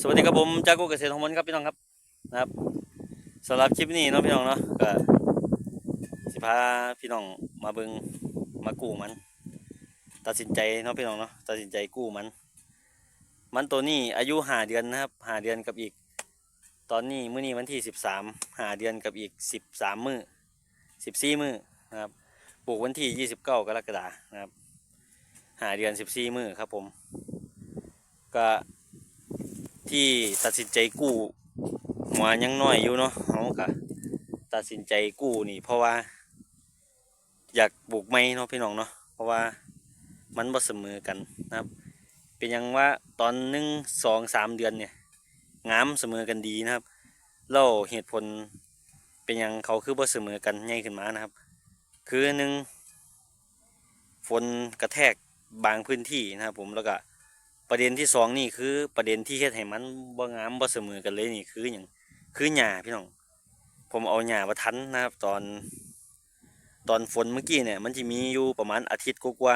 สวัสดีครับผมจากกูเกษตรของมนครับพี่น้องครับนะครับสำหรับคลิปนี้เนาะพี่น้องเนาะก็สิพาพี่น้องมาเบิงมากู้มัน ตัดสินใจเนาะพี่น้องเนาะตัดสินใจกู้มัน มันตัวนี้อายุห้าเดือนนะครับห้าเดือนกับอีก ตอนนี้มื้อนี้วันที่สิบสามห้าเดือนกับอีกสิบสามมื้อสิบสี่มื้อนะครับปลูกวันที่ยี่สิบเก้ากรกฎานะครับห้าเดือนสิบสี่มื้อครับผมก็ ที่ตัดสินใจกู้หัวยังน้อยอยู่เนาะเขาก็ตัดสินใจกู้นี่ เพราะว่า อยากปลูกไม้เนาะพี่น้องเนาะเพราะว่ามันบ่เสมอกันนะครับ เป็นยังว่าตอนหนึ่งสองสามเดือนเนี่ยงามเสมอกันดีนะครับแล้วเหตุผลเป็นยังเขาคือบ่เสมอกันใหญ่ขึ้นมานะครับ คือหนึ่งฝนกระแทกบางพื้นที่นะครับผมแล้วก็ ประเด็นที่สองนี่คือประเด็นที่เฮ็ดให้มันบ่งามบ่เสมอกันเลยนี่คืออย่างคือหญ้าพี่น้อง ผมเอาหญ้ามาทันนะครับ ตอน ตอนฝนเมื่อกี้เนี่ยมันจะมีอยู่ประมาณอาทิตย์กว่า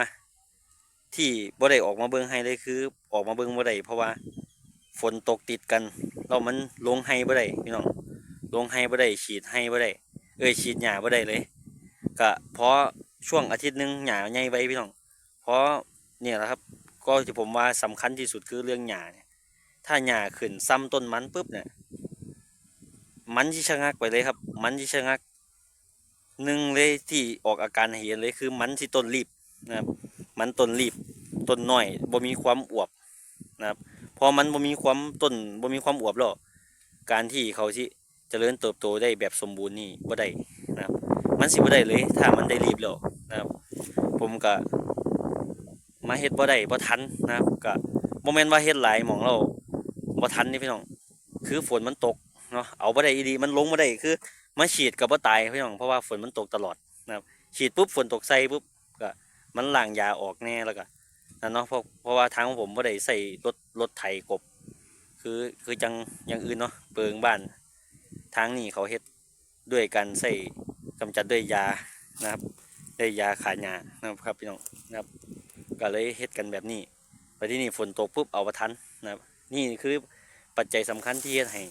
ๆที่บ่ได้ออกมาเบิ่งให้เลยคือ ออกมาเบิ่งบ่ได้เพราะว่า ฝนตกติดกันแล้วมันลงให้บ่ได้พี่น้องลงให้บ่ได้ฉีดให้บ่ได้เอ้ยฉีดหญ้าบ่ได้เลยก็เพราะช่วงอาทิตย์หนึงหญ้าใหญ่ไว้พี่น้องเพราะเนี่ยแหละครับ ก็ที่ผมว่าสำคัญที่สุดคือเรื่องหญ้าเนี่ยถ้าหญ้าขึ้นซ้ำต้นมันปุ๊บเนี่ย มันที่ชะงักไปเลยครับ มันที่ชะงักหนึ่งเลยที่ออกอาการให้เห็นเลยคือมันที่ต้นรีบนะครับ มันต้นรีบต้นน้อยบ่มีความอวบนะครับพอมันบ่มีความต้นบ่มีความอวบแล้วการที่เขาสิเจริญเติบโตได้แบบสมบูรณ์นี่บ่ได้นะครับ มันสิบ่ได้เลย ถ้ามันได้รีบแล้วนะครับ ผมก็ มาเฮ็ดบ่ได้บ่ทันนะครับก็บ่แม่นว่าเฮ็ดหลายหม่องเราบ่ทันนี่พี่น้อง คือฝนมันตกเนาะเอาบ่ได้อีดีมันลงบ่ได้คือมาฉีดก็บ่ตายพี่น้องเพราะว่าฝนมันตกตลอดนะครับฉีดปุ๊บฝนตกใส่ปุ๊บก็มันล้างยาออกแน่แล้วก็นั่นเนาะเพราะเพราะว่าทางของผมบ่ได้ใส่รถรถไถกบ คือคือจังอย่างอื่นเนาะเปิงบ้าน ทางนี้เขาเฮ็ดด้วยการใส่กำจัดด้วยยานะครับด้วยยาขาหญ้านะครับพี่น้องนะครับ ก็เลยเฮ็ดกันแบบนี้ไปที่นี่ฝนตกปุ๊บเอาประทันนะครับนี่คือปัจจัยสำคัญที่เฮ็ดให้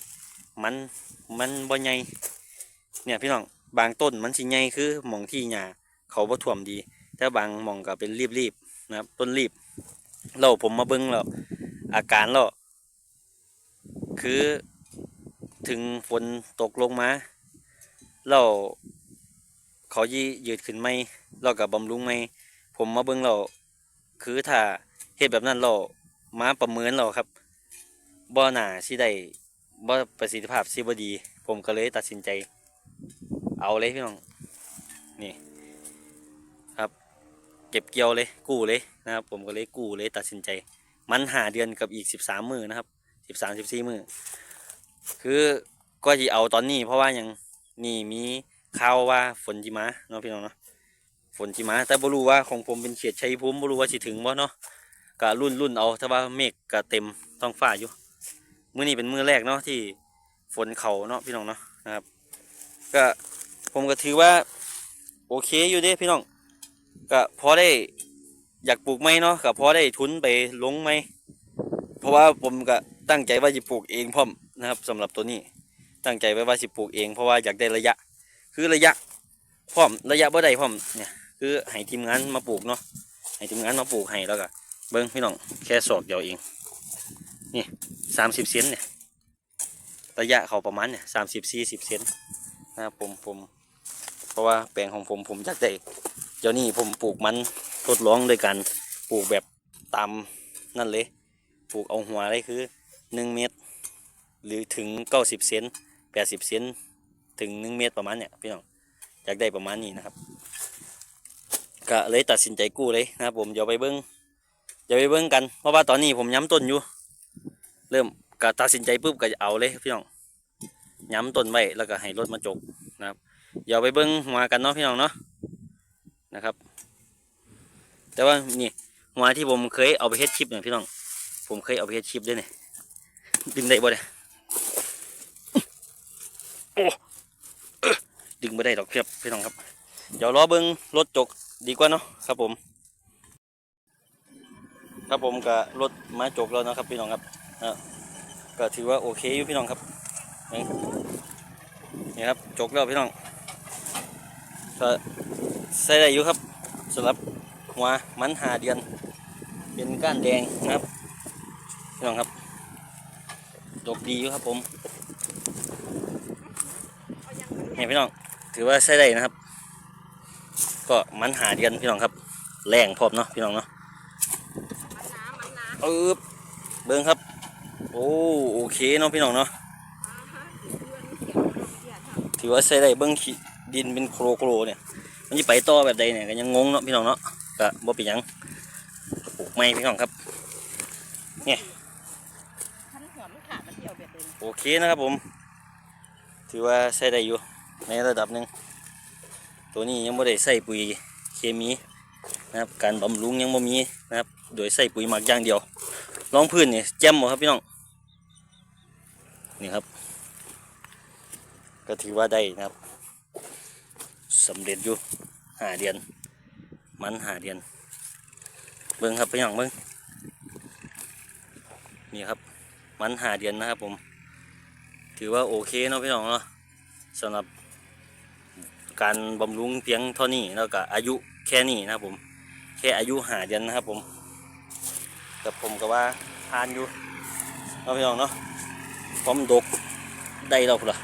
มันมันบ่ใหญ่เนี่ยพี่น้องบางต้นมันสิใหญ่คือหม่องที่หญ้าเขาบ่ท่วมดีแต่บางหม่องก็เป็นรีบๆนะครับต้นรีบแล้วผมมาเบิ่งแล้วอาการแล้วคือถึงฝนตกลงมาแล้วเขายียืดขึ้นไหมแล้วก็บบำรุงไหมผมมาเบิ่งแล้ว คือถ้าเฮ็ดแบบนั้นเรามาประเมินเราครับบ่หนาสิได้บ่ประสิทธิภาพสิบ่ดี ผมก็เลยตัดสินใจ เอาเลยพี่น้องนี่ครับ เก็บเกี่ยวเลยกู้เลยนะครับ ผมก็เลยกู้เลยตัดสินใจ มันหาเดือนกับอีกสิบสามมือนะครับสิบสามสิบสี่มือคือก็จะเอาตอนนี้เพราะว่ายังนี่มีข่าวว่าฝนจิมาเนาะพี่น้องเนาะ ฝนที่มา แต่บ่รู้ว่าของผมเป็นเขตชัยภูมิบ่รู้ว่าสิถึงบ่เนาะก็รุ่นรุ่นเอาแต่ว่าเมฆก็เต็มท้องฟ้าอยู่มื้อนี้เป็นมื้อแรกเนาะที่ฝนเขาเนาะพี่น้องเนาะนะครับ ก็ผมก็ถือว่าโอเคอยู่เด้พี่น้องก็พอได้อยากปลูกไม้เนาะก็พอได้ทุนไปลงไม้เพราะว่าผมก็ตั้งใจว่าจะปลูกเองพร้อมนะครับสำหรับตัวนี้ตั้งใจไว้ว่าสิปลูกเองเพราะว่าอยากได้ระยะ คือระยะพร้อมระยะบ่ได้พร้อมเนี่ย คือให้ทีมงานมาปลูกเนาะให้ทีมงานมาปลูกให้แล้วก็เบิ้งพี่น้องแค่ศอกเดียวเอง นี่สามสิบเซนเนี่ยระยะเขาประมาณเนี่ยสามสิบสี่สิบเซนนะครับผมผมเพราะว่าแปลงของผมผมอยากได้เดี๋ยวนี้ผมปลูกมันทดลองด้วยกันปลูกแบบตามนั่นเลยปลูกเอาหัวเลยคือหนึ่งเมตร หรือถึงเก้าสิบเซนแปดสิบเซนถึงหนึ่งเมตรประมาณเนี่ยพี่น้องอยากได้ประมาณนี้นะครับ ก็เลยตัดสินใจกู้เลยนะครับผมเดี๋ยวไปเบิ้งเดี๋ยวไปเบิ้งกัน เพราะว่าตอนนี้ผมย้ำต้นอยู่ เริ่มก็ตัดสินใจปุ๊บก็จะเอาเลยพี่น้องย้ำต้นไว้แล้วก็ให้รถมาจกนะครับ เดี๋ยวไปเบิ้งหัวกันเนาะพี่น้องเนาะนะครับ แต่ว่านี่หัวที่ผมเคยเอาไปเฮ็ดคลิปเนี่ยพี่น้อง ผมเคยเอาไปเฮ็ดคลิปด้วยเนี่ยดึงได้บ่เนี่ยโอ้ดึงไม่ได้ดอกเพียบพี่น้องครับ เดี๋ยวรอเบิ้งรถจก ดีกว่าเนาะครับผม ครับผมกับรถมาจกแล้วนะครับพี่น้องครับนะก็ถือว่าโอเคอยู่พี่น้องครับนี่ครับจกแล้วพี่น้องก็ใส่ได้อยู่ครับสำหรับหัวมันหาเดือน เป็นก้านแดงนะครับพี่น้องครับจกดีอยู่ครับผมนี่พี่น้องถือว่าใส่ได้นะครับ ก็มันหาดือนพี่น้องครับ แรงพร้อมเนาะพี่น้องเนาะน้ำมันน้เออเบิ้งครับ โอ้โอเคเนาะพี่น้องเนาะถือว่าใส่ได้เบิ้งขีดินเป็นโครโครเนี่ย มันจะไปต่อแบบใดเนี่ยก็ยังงงเนาะพี่น้องเนาะก็บ่เป็นยังปลูกไม้พี่น้องครับท่านหัวมันขาดมันเดียโอเคนะครับผม ถือว่าใส่ได้อยู่ในระดับหนึ่ง ตัวนี้ยังไม่ได้ใส่ปุ๋ยเคมีนะครับการบำรุงยังไม่มีนะครับ โดยใส่ปุ๋ยหมักอย่างเดียวรองพื้นนี่แจ่มหมดครับพี่น้องนี่ครับ ก็ถือว่าได้นะครับสำเร็จอยู่หาเดือน มันหาเดือน เบิ้งครับพี่น้องเบิ้งนี่ครับ มันหาเดือนนะครับผม ถือว่าโอเคเนาะพี่น้องเนาะสำหรับ การบำรุงเพียงเท่านี้แล้วก็อายุแค่นี้นะครับผม แค่อายุหาเดือนนะครับผมกับผมก็ว่าทานอยู่เนาะพี่น้องเนาะพร้อมดกได้แล้วพุ่นล่ะ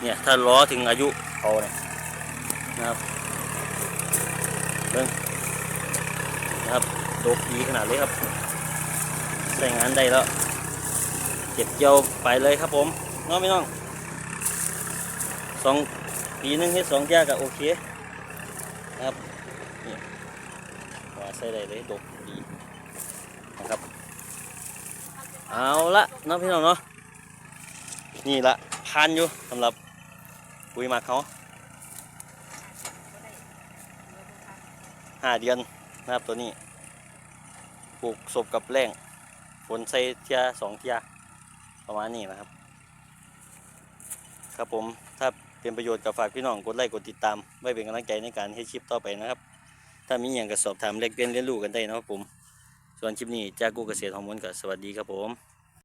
เนี่ยถ้าล้อถึงอายุเขาเนี่ยนะครับเบิ่งนะครับดกดีขนาดเลยครับใช้งานได้แล้วเก็บเกี่ยวไปเลยครับผมน้องพี่น้องสอง ปีหนึงให้สองแยกก็โอเคนะครับนี่ว่าใส่ได้เลยดกดีนะครับเอาละน้องพี่น้องเนาะนี่ละพันอยู่สำหรับปุ๋ยหมักเขาห้าเดือนนะครับตัวนี้ปลูกศพกับแรงฝนใส่เทียสองเทียประมาณนี้นะครับ ครับผมถ้า เป็นประโยชน์กับฝากพี่น้องกดไลค์กดติดตาม ไว้เป็นกำลังใจในการให้คลิปต่อไปนะครับ ถ้ามีอย่างก็สอบถามเล็กเปลี่ยนเรียนรู้กันได้นะครับผม ส่วนคลิปนี้จากกูเกษตรฮอร์โมนก็สวัสดีครับผม